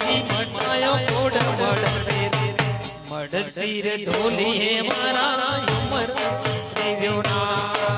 जी मनायो कोड मड रे मड तीर ढोली है मारा उमर देव्यो ना।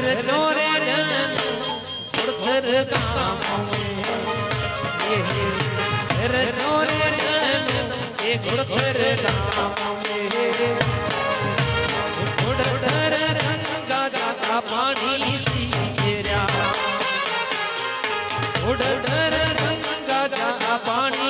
જા રચો રે કામ રચો રે એ ગુડધર રામ મેરે રંગા દાતા પાણી સીર્યા ઉડધર રંગા દાતા પાણી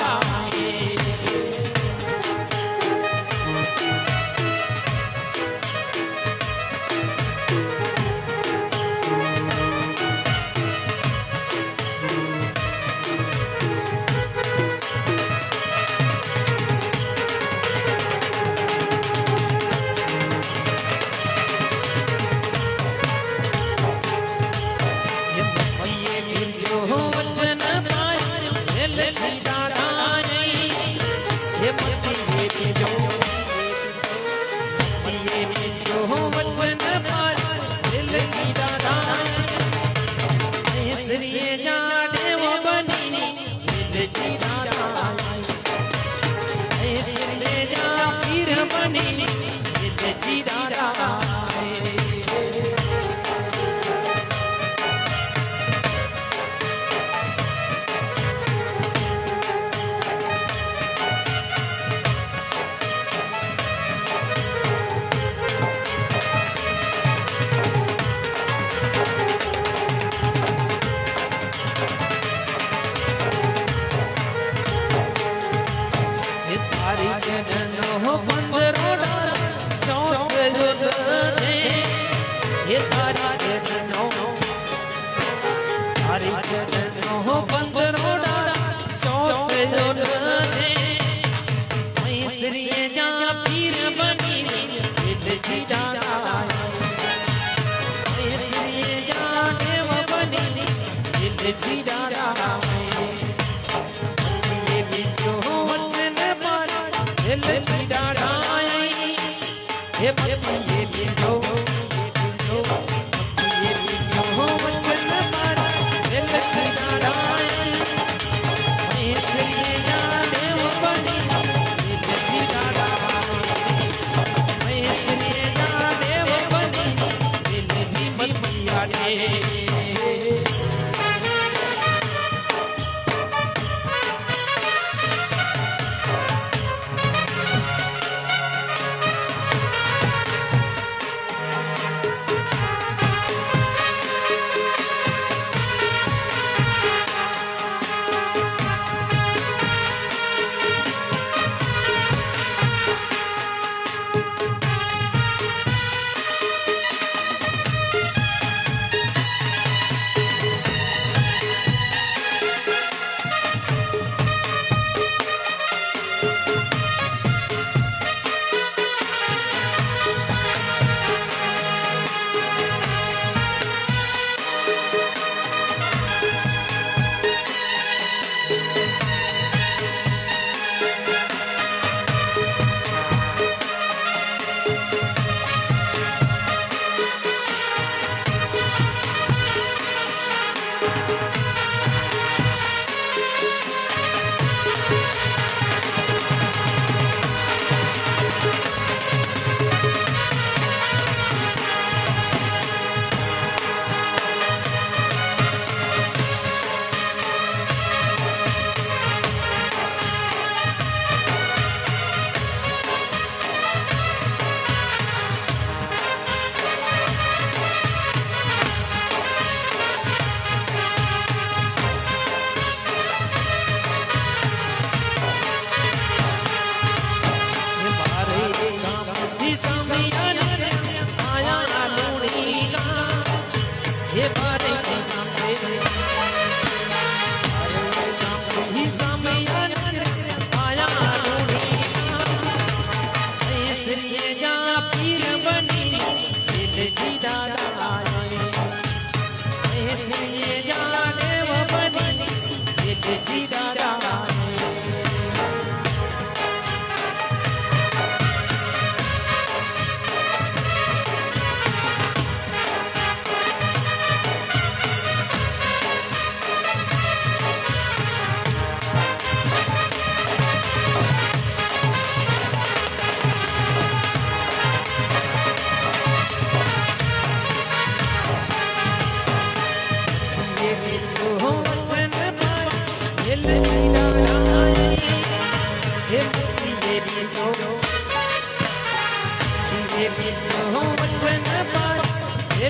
It's easy.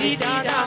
Zidane.